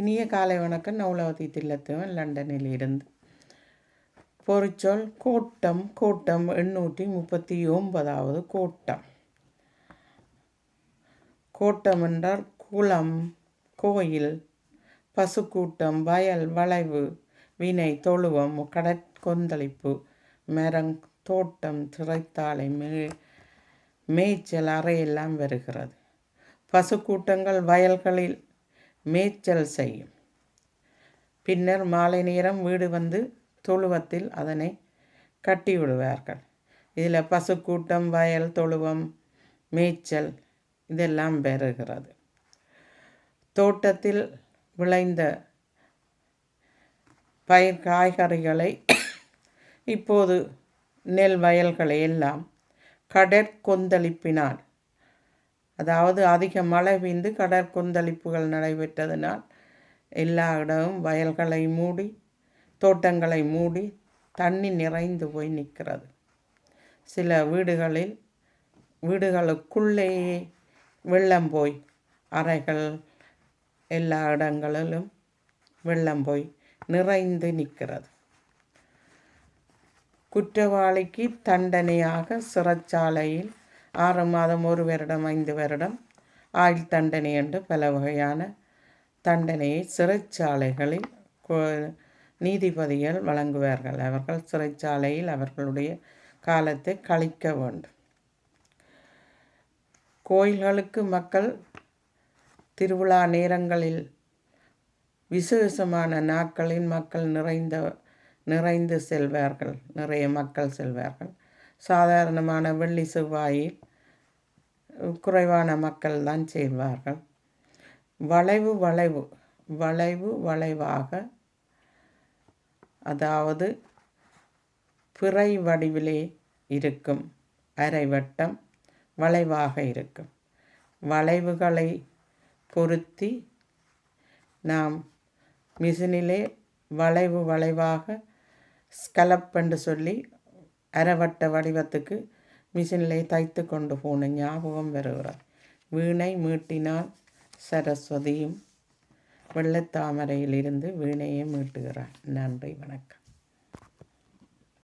இனிய காலை வணக்கம். நவுலவதி தில்லத்துவன் லண்டனில் இருந்து. பொறிச்சொல் கோட்டம் கோட்டம் எண்ணூற்றி முப்பத்தி ஒன்பதாவது கோட்டம். கோட்டம் என்றால் குளம் கோயில் பசுக்கூட்டம் வயல் வளைவு வினை தொழுவம் கடற்கொந்தளிப்பு மரங் தோட்டம் திரைத்தாழை மே மேய்ச்சல் அறையெல்லாம் வருகிறது. பசுக்கூட்டங்கள் வயல்களில் மேய்ச்சல் செய்யும். பின்னர் மாலை நேரம் வீடு வந்து தொழுவத்தில் அதனை கட்டி விடுவார்கள் இதில் பசுக்கூட்டம் வயல் தொழுவம் மேய்ச்சல் இதெல்லாம் பெறுகிறது. தோட்டத்தில் விளைந்த பயிர் காய்கறிகளை இப்போது நெல் வயல்களை எல்லாம் கடற்கொந்தளிப்பினால் அதாவது அதிக மழை பெய்ந்து கடற்கொந்தளிப்புகள் நடைபெற்றதனால் எல்லா இடமும் வயல்களை மூடி தோட்டங்களை மூடி தண்ணி நிறைந்து போய் நிற்கிறது. சில வீடுகளில் வீடுகளுக்குள்ளேயே வெள்ளம் போய் அறைகள் எல்லா இடங்களிலும் வெள்ளம் போய் நிறைந்து நிற்கிறது. குற்றவாளிக்கு தண்டனையாக சிறைச்சாலையில் ஆறு மாதம் ஒரு வருடம் ஐந்து வருடம் ஆயுள் தண்டனை என்று பல வகையான தண்டனையை சிறைச்சாலைகளில் நீதிபதிகள் வழங்குவார்கள். அவர்கள் சிறைச்சாலையில் அவர்களுடைய காலத்தை கழிக்க வேண்டும். கோயில்களுக்கு மக்கள் திருவிழா நேரங்களில் விசேஷமான நாட்களில் மக்கள் நிறைந்த நிறைந்து செல்வார்கள். நிறைய மக்கள் செல்வார்கள். சாதாரணமான வெள்ளி செவ்வாயில் குறைவான மக்கள் தான் செய்வார்கள். வளைவு வளைவு வளைவு வளைவாக அதாவது பிறை வடிவிலே இருக்கும் அரைவட்டம் வளைவாக இருக்கும். வளைவுகளை பொருத்தி நாம் மிஷினிலே வளைவு வளைவாக ஸ்கலப் என்று சொல்லி அரைவட்ட வடிவத்துக்கு மிஷினிலே தைத்து கொண்டு போன ஞாபகம் வருகிறார். வீணை மீட்டினால் சரஸ்வதியும் வெள்ளத்தாமரையிலிருந்து வீணையை மீட்டுகிறார். நன்றி வணக்கம்.